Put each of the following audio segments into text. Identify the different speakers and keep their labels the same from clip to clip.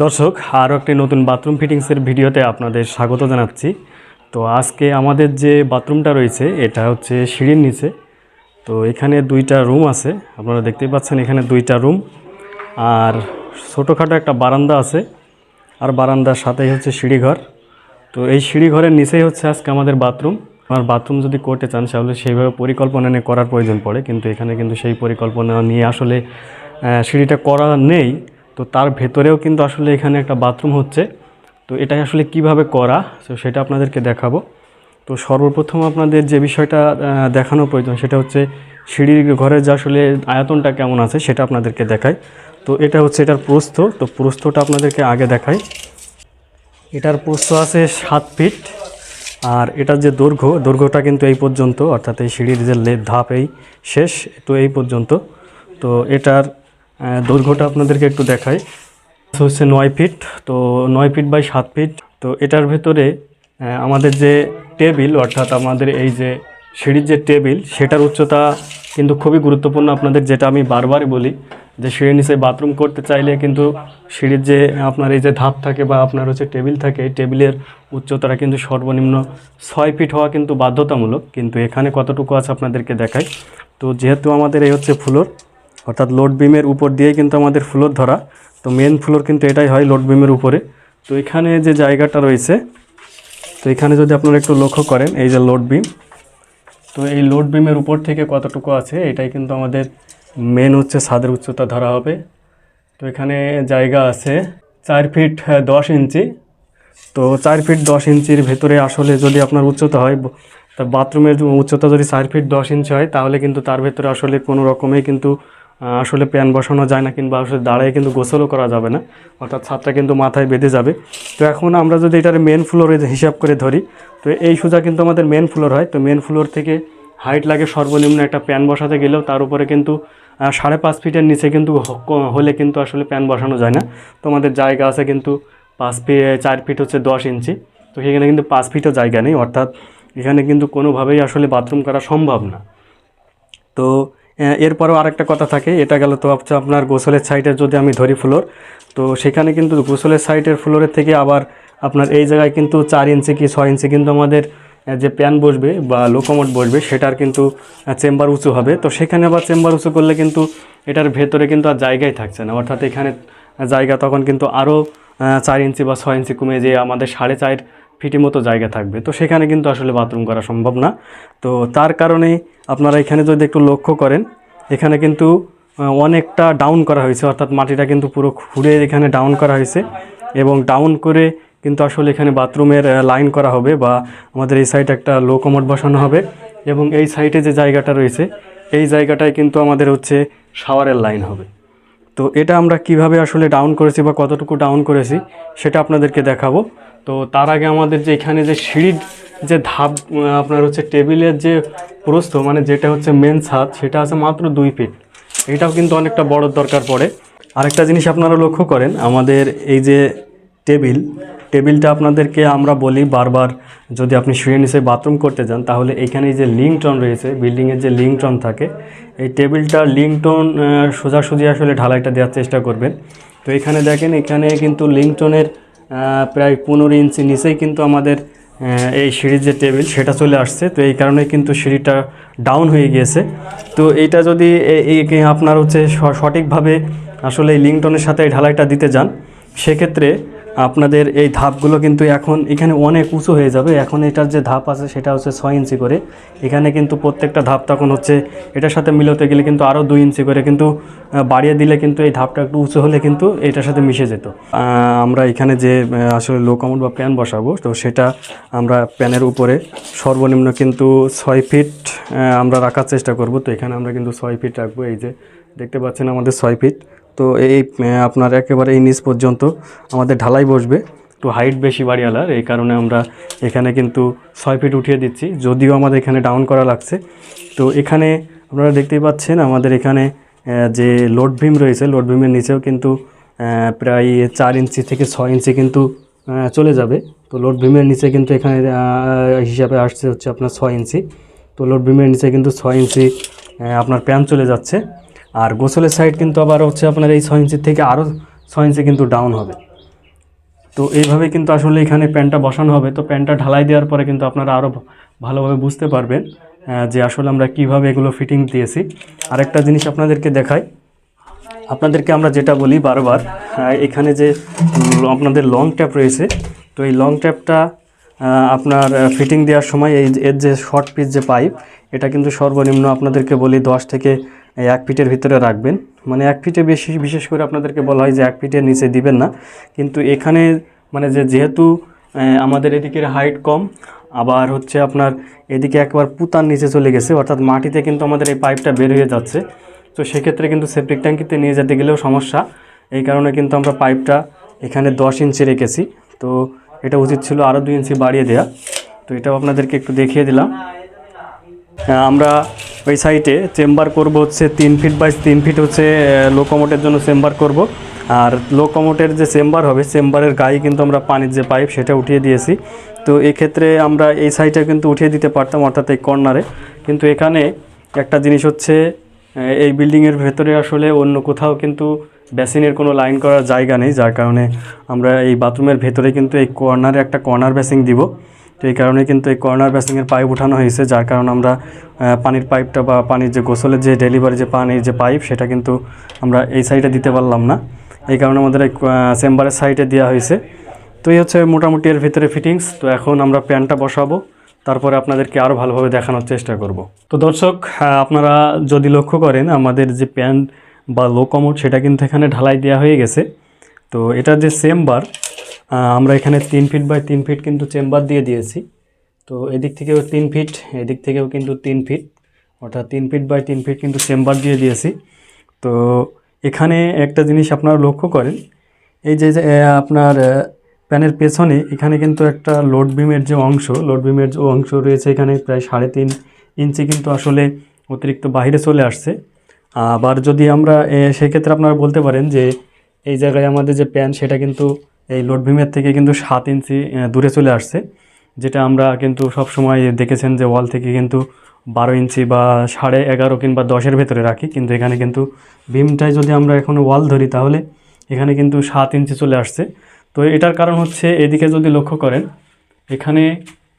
Speaker 1: দর্শক, আরও একটি নতুন বাথরুম ফিটিংসের ভিডিওতে আপনাদের স্বাগত জানাচ্ছি। তো আজকে আমাদের যে বাথরুমটা রয়েছে, এটা হচ্ছে সিঁড়ির নিচে। তো এখানে দুইটা রুম আছে, আপনারা দেখতেই পাচ্ছেন এখানে দুইটা রুম। আর ছোটোখাটো একটা বারান্দা আছে, আর বারান্দার সাথেই হচ্ছে সিঁড়িঘর। তো এই সিঁড়িঘরের নিচেই হচ্ছে আজকে আমাদের বাথরুম। আমার বাথরুম যদি করতে চান, তাহলে সেইভাবে পরিকল্পনা নিয়ে করার প্রয়োজন পড়ে, কিন্তু এখানে কিন্তু সেই পরিকল্পনা নিয়ে আসলে সিঁড়িটা করা নেই। তো তার ভেতরেও কিন্তু আসলে এখানে একটা বাথরুম হচ্ছে। তো এটা আসলে কীভাবে করা, তো সেটা আপনাদেরকে দেখাবো। তো সর্বপ্রথম আপনাদের যে বিষয়টা দেখানো প্রয়োজন, সেটা হচ্ছে সিঁড়ির ঘরের যে আসলে আয়তনটা কেমন আছে, সেটা আপনাদেরকে দেখাই। তো এটা হচ্ছে এটার প্রস্থ, তো প্রস্থটা আপনাদেরকে আগে দেখাই। এটার প্রস্থ আছে সাত ফিট, আর এটার যে দৈর্ঘ্য, দৈর্ঘ্যটা কিন্তু এই পর্যন্ত, অর্থাৎ এই সিঁড়ির যে ধাপ এই শেষ, তো এই পর্যন্ত। তো এটার দৈর্ঘ্যটা আপনাদেরকে একটু দেখাই। হচ্ছে নয় ফিট, তো নয় ফিট বাই সাত ফিট। তো এটার ভেতরে আমাদের যে টেবিল, অর্থাৎ আমাদের এই যে সিঁড়ির যে টেবিল, সেটার উচ্চতা কিন্তু খুবই গুরুত্বপূর্ণ। আপনাদের যেটা আমি বারবারই বলি, যে সিঁড়ির নিচে বাথরুম করতে চাইলে কিন্তু সিঁড়ির যে আপনার এই যে ধাপ থাকে বা আপনার হচ্ছে টেবিল থাকে, এই টেবিলের উচ্চতাটা কিন্তু সর্বনিম্ন ছয় ফিট হওয়া কিন্তু বাধ্যতামূলক। কিন্তু এখানে কতটুকু আছে আপনাদেরকে দেখাই। তো যেহেতু আমাদের এই হচ্ছে ফ্লোর অর্থাৎ লোড বিমের উপর দিয়েই কিন্তু আমাদের ফ্লোর ধরা। তো মেন ফ্লোর কিন্তু এটাই হয় লোড বিমের উপরে। তো এখানে যে জায়গাটা রয়েছে, তো এখানে যদি আপনারা একটু লক্ষ্য করেন, এই যে লোড বিম তো এই লোড বিমের উপর থেকে কতটুকু আছে, এটাই কিন্তু আমাদের মেন হচ্ছে ছাদের উচ্চতা ধরা হবে। তো এখানে জায়গা আছে চার ফিট দশ ইঞ্চি। তো চার ফিট দশ ইঞ্চির ভেতরে আসলে যদি আপনার উচ্চতা হয় তা বাথরুমের উচ্চতা যদি চার ফিট দশ ইঞ্চি হয়, তাহলে কিন্তু তার ভেতরে আসলে কোনো রকমেই কিন্তু আসলে প্যান বসানো যায় না কিংবা আসলে দাঁড়ায় কিন্তু গোসলও করা যাবে না। অর্থাৎ ছাদটা কিন্তু মাথায় বেঁধে যাবে। তো এখন আমরা যদি এটার মেন ফ্লোরে হিসাব করে ধরি, তো এই সোজা কিন্তু আমাদের মেন ফ্লোর হয়। তো মেন ফ্লোর থেকে হাইট লাগে সর্বনিম্ন একটা প্যান বসাতে গেলেও তার উপরে কিন্তু সাড়ে পাঁচ ফিটের নিচে কিন্তু হলে কিন্তু আসলে প্যান বসানো যায় না। তো আমাদের জায়গা আছে কিন্তু পাঁচ ফিট চার ফিট হচ্ছে দশ ইঞ্চি তো সেখানে কিন্তু পাঁচ ফিটও জায়গা নেই। অর্থাৎ এখানে কিন্তু কোনোভাবেই আসলে বাথরুম করা সম্ভব না। তো এরপরেও আরেকটা কথা থাকে, এটা গেল তো হচ্ছে আপনার গোসলের সাইডের যদি আমি ধরি ফ্লোর তো সেখানে কিন্তু গোসলের সাইডের ফ্লোরের থেকে আবার আপনার এই জায়গায় কিন্তু চার ইঞ্চি কি ছয় ইঞ্চি কিন্তু আমাদের যে প্যান বসবে বা লোকোমোট বসবে, সেটার কিন্তু চেম্বার উঁচু হবে। তো সেখানে আবার চেম্বার উঁচু করলে কিন্তু এটার ভেতরে কিন্তু আর জায়গাই থাকছে না। অর্থাৎ এখানে জায়গা তখন কিন্তু আরও চার ইঞ্চি বা ছয় ইঞ্চি কমে যেয়ে আমাদের সাড়ে চার ফিটি মতো জায়গা থাকবে। তো সেখানে কিন্তু আসলে বাথরুম করা সম্ভব না। তো তার কারণে আপনারা এখানে যদি একটু লক্ষ্য করেন, এখানে কিন্তু অনেকটা ডাউন করা হয়েছে। অর্থাৎ মাটিটা কিন্তু পুরো খুঁড়ে এখানে ডাউন করা হয়েছে এবং ডাউন করে কিন্তু আসলে এখানে বাথরুমের লাইন করা হবে বা আমাদের এই সাইডে একটা লো বসানো হবে এবং এই সাইডে যে জায়গাটা রয়েছে, এই জায়গাটায় কিন্তু আমাদের হচ্ছে শাওয়ারের লাইন হবে। তো এটা আমরা কীভাবে আসলে ডাউন করেছি বা কতটুকু ডাউন করেছি, সেটা আপনাদেরকে দেখাবো। তো তার আগে আমাদের যে এখানে যে সিঁড়ির যে ধাপ আপনার হচ্ছে টেবিলের যে প্রস্থ মানে যেটা হচ্ছে মেন ছাদ, সেটা আছে মাত্র দুই ফিট এটাও কিন্তু অনেকটা বড় দরকার পড়ে। আরেকটা জিনিস আপনারা লক্ষ্য করেন, আমাদের এই যে টেবিল, টেবিলটা আপনাদেরকে আমরা বলি বারবার, যদি আপনি শুয়ে নিচে বাথরুম করতে যান, তাহলে এখানে যে লিংটন রয়েছে বিল্ডিংয়ের যে লিংটন থাকে, এই টেবিলটা লিংটন সোজাসুজি আসলে ঢালাইটা দেওয়ার চেষ্টা করবেন। তো এখানে দেখেন, এখানে কিন্তু লিংটনের প্রায় পনেরো ইঞ্চি নিচেই কিন্তু আমাদের এই সিঁড়ির যে টেবিল সেটা চলে আসছে। তো এই কারণে কিন্তু সিঁড়িটা ডাউন হয়ে গিয়েছে। তো এইটা যদি আপনার হচ্ছে সঠিকভাবে আসলে লিংটনের সাথে এই ঢালাইটা দিতে যান, সেক্ষেত্রে আপনাদের এই ধাপগুলো কিন্তু এখন এখানে অনেক উঁচু হয়ে যাবে। এখন এটার যে ধাপ আছে সেটা হচ্ছে ছয় ইঞ্চি করে। এখানে কিন্তু প্রত্যেকটা ধাপ তখন হচ্ছে এটার সাথে মিলোতে গেলে কিন্তু আরও দুই ইঞ্চি করে কিন্তু বাড়িয়ে দিলে কিন্তু এই ধাপটা একটু উঁচু হলে কিন্তু এটার সাথে মিশে যেত। আমরা এখানে যে আসলে লো বা প্যান বসাবো, তো সেটা আমরা প্যানের উপরে সর্বনিম্ন কিন্তু ছয় ফিট আমরা রাখার চেষ্টা করব। তো এখানে আমরা কিন্তু ছয় ফিট রাখব। এই যে, দেখতে পাচ্ছেন আমাদের ছয় ফিট। তো এই আপনার একেবারে এই নিচ পর্যন্ত আমাদের ঢালাই বসবে। একটু হাইট বেশি বাড়িওয়ালার, এই কারণে আমরা এখানে কিন্তু ছয় ফিট উঠিয়ে দিচ্ছি, যদিও আমাদের এখানে ডাউন করা লাগছে। তো এখানে আপনারা দেখতেই পাচ্ছেন আমাদের এখানে যে লোড ভিম রয়েছে লোড ভিমের নিচেও কিন্তু প্রায় চার ইঞ্চি থেকে ছয় ইঞ্চি কিন্তু চলে যাবে। তো লোড ভিমের নিচে কিন্তু এখানে হিসাবে আসছে হচ্ছে আপনার ছয় ইঞ্চি। তো লোড ভিমের নিচে কিন্তু ছয় ইঞ্চি আপনার প্যান চলে যাচ্ছে। আর গোসলের সাইড কিন্তু আবার হচ্ছে আপনার এই ছয় ইঞ্চির থেকে আরও ছয় ইঞ্চি কিন্তু ডাউন হবে। তো এইভাবে কিন্তু আসলে এখানে প্যানটা বসানো হবে। তো প্যান্টটা ঢালাই দেওয়ার পরে কিন্তু আপনারা আরও ভালোভাবে বুঝতে পারবেন যে আসলে আমরা কীভাবে এগুলো ফিটিং দিয়েছি। আরেকটা জিনিস আপনাদেরকে দেখাই। আপনাদেরকে আমরা যেটা বলি বারবার এখানে যে আপনাদের লং ট্যাপ রয়েছে, তো এই লং ট্যাপটা আপনার ফিটিং দেওয়ার সময় এই এর যে শর্ট পিস যে পাইপ এটা কিন্তু সর্বনিম্ন আপনাদেরকে বলি দশ থেকে এক ফিটের ভিতরে রাখবেন। মানে এক ফিটে বেশি, বিশেষ করে আপনাদেরকে বলা হয় যে এক ফিটের নিচে দিবেন না। কিন্তু এখানে মানে যে যেহেতু আমাদের এদিকের হাইট কম, আবার হচ্ছে আপনার এদিকে একবার পুতার নিচে চলে গেছে, অর্থাৎ মাটিতে কিন্তু আমাদের এই পাইপটা বের হয়ে যাচ্ছে। তো সেক্ষেত্রে কিন্তু সেপ্টিক ট্যাঙ্কিতে নিয়ে যেতে গেলেও সমস্যা। এই কারণে কিন্তু আমরা পাইপটা এখানে দশ ইঞ্চি রেখেছি। তো এটা উচিত ছিল আরও দুই ইঞ্চি বাড়িয়ে দেওয়া তো এটাও আপনাদেরকে একটু দেখিয়ে দিলাম। আমরা ওই সাইটে চেম্বার করব হচ্ছে তিন ফিট বাই তিন ফিট হচ্ছে লোকোমোটের জন্য চেম্বার করব। আর লোকোমোটের যে চেম্বার হবে চেম্বারের গায়ে কিন্তু আমরা পানির যে পাইপ সেটা উঠিয়ে দিয়েছি। তো এক্ষেত্রে আমরা এই সাইডে কিন্তু উঠিয়ে দিতে পারতাম অর্থাৎ এই কর্নারে কিন্তু এখানে একটা জিনিস হচ্ছে এই বিল্ডিংয়ের ভেতরে আসলে অন্য কোথাও কিন্তু বেসিনের কোনো লাইন করার জায়গা নেই। যার কারণে আমরা এই বাথরুমের ভেতরে কিন্তু এই কর্নারে একটা কর্নার বেসিং দিব। তো এই কারণে কিন্তু এই কর্নার বেসিংয়ের পাইপ উঠানো হয়েছে যার কারণে আমরা পানির পাইপটা বা পানির যে গোসলের যে ডেলিভারি যে পানির যে পাইপ সেটা কিন্তু আমরা এই সাইডে দিতে পারলাম না। এই কারণে আমাদের এই চেম্বারের সাইডে দেওয়া হয়েছে। তো এই হচ্ছে মোটামুটি এর ভিতরে ফিটিংস তো এখন আমরা প্যানটা বসাবো তারপরে আপনাদেরকে আরও ভালোভাবে দেখানোর চেষ্টা করব। তো দর্শক আহ, আপনারা যদি লক্ষ্য করেন আমাদের যে প্যান বা লো কমোড সেটা কিন্তু এখানে ঢালাই দেওয়া হয়ে গেছে। তো এটার যে চেম্বার আমরা এখানে তিন ফিট বাই তিন ফিট কিন্তু চেম্বার দিয়ে দিয়েছি। তো এদিক থেকেও তিন ফিট এদিক থেকেও কিন্তু তিন ফিট অর্থাৎ তিন ফিট বাই তিন ফিট কিন্তু চেম্বার দিয়ে দিয়েছি। তো এখানে একটা জিনিস আপনারা লক্ষ্য করেন, এই যে আপনার প্যানের পেছনে এখানে কিন্তু একটা লোড বিমের যে অংশ লোড বিমের যে অংশ রয়েছে এখানে প্রায় সাড়ে তিন ইঞ্চি কিন্তু আসলে অতিরিক্ত বাইরে চলে আসছে। আবার যদি আমরা সেক্ষেত্রে আপনারা বলতে পারেন যে, এই জায়গায় আমাদের যে প্যান সেটা কিন্তু এই লোড বিমের থেকে কিন্তু সাত ইঞ্চি দূরে চলে আসছে, যেটা আমরা কিন্তু সব সময় দেখেছেন যে ওয়াল থেকে কিন্তু বারো ইঞ্চি বা সাড়ে এগারো কিংবা দশের ভেতরে রাখি, কিন্তু এখানে কিন্তু বিমটায় যদি আমরা এখন ওয়াল ধরি তাহলে এখানে কিন্তু সাত ইঞ্চি চলে আসছে। তো এটার কারণ হচ্ছে এদিকে যদি লক্ষ্য করেন, এখানে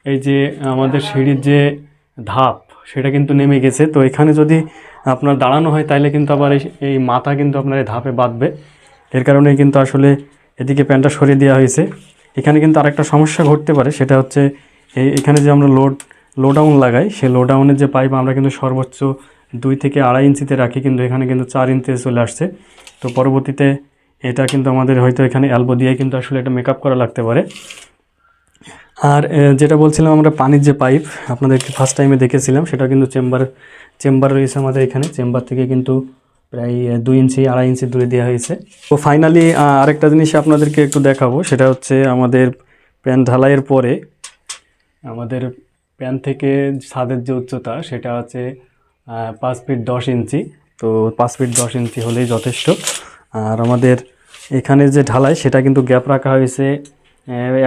Speaker 1: এই যে আমাদের সিঁড়ির যে ধাপ, সেটা কিন্তু নেমে গেছে। তো এখানে যদি আপনার দাঁড়ানো হয় তাহলে কিন্তু আবার এই মাথা কিন্তু আপনার এই ধাপে বাঁধবে। এর কারণে কিন্তু আসলে এদিকে প্যান্টটা সরিয়ে দেওয়া হয়েছে। এখানে কিন্তু আরেকটা সমস্যা ঘটতে পারে, সেটা হচ্ছে এখানে যে আমরা লোড লোডাউন লাগাই, সেই লোডাউনের যে পাইপ আমরা কিন্তু সর্বোচ্চ দুই থেকে আড়াই ইঞ্চিতে রাখি, কিন্তু এখানে কিন্তু চার ইঞ্চিতে চলে আসছে। তো পরবর্তীতে এটা কিন্তু আমাদের হয়তো এখানে অ্যালবো দিয়ে কিন্তু আসলে এটা মেকআপ করা লাগতে পারে। আর যেটা বলছিলাম আমরা পানির যে পাইপ আপনাদেরকে ফার্স্ট টাইমে দেখেছিলাম সেটা কিন্তু চেম্বার চেম্বার রয়েছে আমাদের এখানে। চেম্বার থেকে কিন্তু প্রায় দুই ইঞ্চি, আড়াই ইঞ্চি দূরে দেওয়া হয়েছে। তো ফাইনালি আরেকটা জিনিস আপনাদেরকে একটু দেখাবো, সেটা হচ্ছে আমাদের প্যান ঢালাইয়ের পরে আমাদের প্যান থেকে ছাদের যে উচ্চতা, সেটা হচ্ছে পাঁচ ফিট দশ ইঞ্চি। তো পাঁচ ফিট দশ ইঞ্চি হলেই যথেষ্ট। আর আমাদের এখানে যে ঢালাই, সেটা কিন্তু গ্যাপ রাখা হয়েছে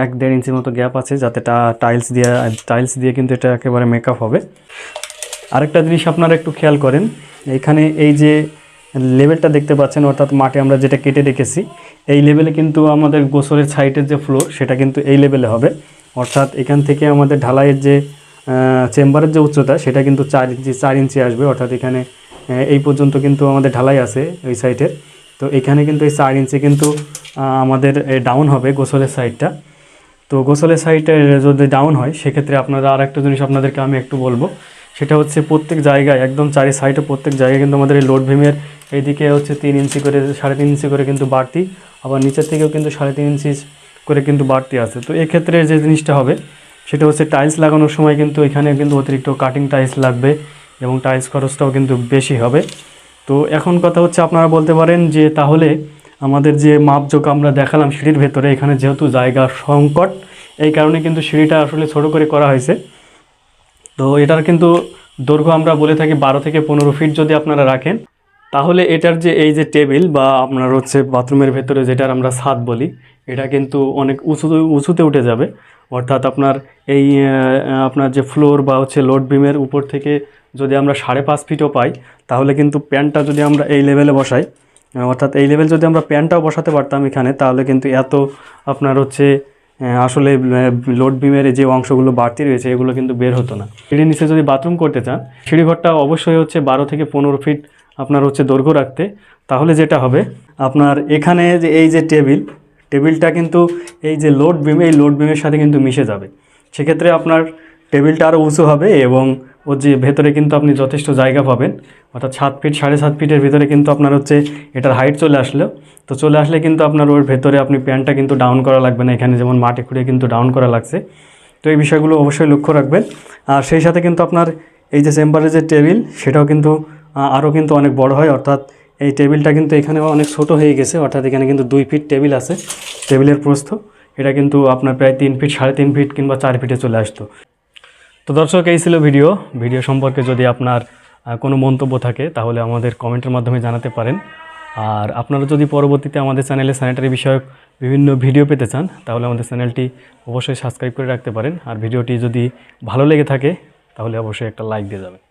Speaker 1: এক দেড় ইঞ্চির মতো গ্যাপ আছে, যাতে টা টাইলস দিয়ে টাইলস দিয়ে কিন্তু এটা একেবারে মেকআপ হবে। আরেকটা জিনিস আপনারা একটু খেয়াল করেন, এখানে এই যে লেভেলটা দেখতে পাচ্ছেন, অর্থাৎ মাঠে আমরা যেটা কেটে রেখেছি, এই লেভেলে কিন্তু আমাদের গোসলের সাইডের যে ফ্লোর সেটা কিন্তু এই লেভেলে হবে। অর্থাৎ এখান থেকে আমাদের ঢালাইয়ের যে চেম্বারের যে উচ্চতা, সেটা কিন্তু চার ইঞ্চি চার ইঞ্চি আসবে। অর্থাৎ এখানে এই পর্যন্ত কিন্তু আমাদের ঢালাই আছে ওই সাইডের। তো এখানে কিন্তু এই চার ইঞ্চি কিন্তু আমাদের ডাউন হবে গোসলের সাইডটা। তো গোসলের সাইডে যদি ডাউন হয়, সেক্ষেত্রে আপনারা আর একটা জিনিস আপনাদেরকে আমি একটু বলব। সেটা হচ্ছে প্রত্যেক জায়গায়, একদম চারি সাইডে প্রত্যেক জায়গায় কিন্তু আমাদের এই লোড ভীমের এইদিকে হচ্ছে তিন ইঞ্চি করে, সাড়ে তিন ইঞ্চি করে কিন্তু বাড়তি, আবার নিচের থেকেও কিন্তু সাড়ে তিন ইঞ্চি করে কিন্তু বাড়তি আছে। তো এক্ষেত্রে যে জিনিসটা হবে, সেটা হচ্ছে টাইলস লাগানোর সময় কিন্তু এখানে কিন্তু অতিরিক্ত কাটিং টাইলস লাগবে এবং টাইলস খরচটাও কিন্তু বেশি হবে। তো এখন কথা হচ্ছে আপনারা বলতে পারেন যে তাহলে আমাদের যে মাপজোক আমরা দেখালাম সিঁড়ির ভেতরে, এখানে যেহেতু জায়গা সংকট, এই কারণে কিন্তু সিঁড়িটা আসলে ছোট করে করা হয়েছে। তো এটার কিন্তু দৈর্ঘ্য আমরা বলে থাকি বারো থেকে পনেরো ফিট যদি আপনারা রাখেন। তাহলে এটার যে এই যে টেবিল বা আপনার হচ্ছে বাথরুমের ভেতরে যেটার আমরা ছাদ বলি, এটা কিন্তু অনেক উঁচু উঁচুতে উঠে যাবে। অর্থাৎ আপনার এই আপনার যে ফ্লোর বা হচ্ছে লোড বিমের উপর থেকে যদি আমরা সাড়ে পাঁচ ফিটও পাই, তাহলে কিন্তু প্যান্টটা যদি আমরা এই লেভেলে বসাই, অর্থাৎ এই লেভেল যদি আমরা প্যান্টটাও বসাতে পারতাম এখানে, তাহলে কিন্তু এত আপনার হচ্ছে আসলে লোড বিমের যে অংশগুলো বাড়তি রয়েছে, এগুলো কিন্তু বের হতো না। সিঁড়ির নিচে যদি বাথরুম করতে চান, সিঁড়িঘরটা অবশ্যই হচ্ছে বারো থেকে পনেরো ফিট আপনার হচ্ছে দৈর্ঘ্য রাখতে, তাহলে যেটা হবে, আপনার এখানে যে এই যে টেবিল, টেবিলটা কিন্তু এই যে লোড বিম, এই লোড বিমের সাথে কিন্তু মিশে যাবে। সেক্ষেত্রে আপনার টেবিলটা আরও উঁচু হবে এবং ওর যে ভেতরে কিন্তু আপনি যথেষ্ট জায়গা পাবেন। অর্থাৎ সাত ফিট, সাড়ে সাত ফিটের ভিতরে কিন্তু আপনার হচ্ছে এটার হাইট চলে আসলো। তো চলে আসলে কিন্তু আপনার ওর ভেতরে আপনি প্যান্টটা কিন্তু ডাউন করা লাগবে না, এখানে যেমন মাটি খুঁড়ে কিন্তু ডাউন করা লাগছে। তো এই বিষয়গুলো অবশ্যই লক্ষ্য রাখবেন। আর সেই সাথে কিন্তু আপনার এই যে চেম্বারের যে টেবিল, সেটাও কিন্তু আরও কিন্তু অনেক বড় হয়। অর্থাৎ এই টেবিলটা কিন্তু এখানে অনেক ছোট হয়ে গেছে। অর্থাৎ এখানে কিন্তু দুই ফিট টেবিল আছে, টেবিলের প্রস্থ। এটা কিন্তু আপনার প্রায় তিন ফিট, সাড়ে তিন ফিট কিংবা চার ফিটে চলে আসতো। তো দর্শক, এই ছিল ভিডিও। ভিডিও সম্পর্কে যদি আপনার কোনো মন্তব্য থাকে, তাহলে আমাদের কমেন্টের মাধ্যমে জানাতে পারেন। আর আপনারা যদি পরবর্তীতে আমাদের চ্যানেলে স্যানিটারি বিষয়ক বিভিন্ন ভিডিও পেতে চান, তাহলে আমাদের চ্যানেলটি অবশ্যই সাবস্ক্রাইব করে রাখতে পারেন। আর ভিডিওটি যদি ভালো লেগে থাকে, তাহলে অবশ্যই একটা লাইক দিয়ে যাবেন।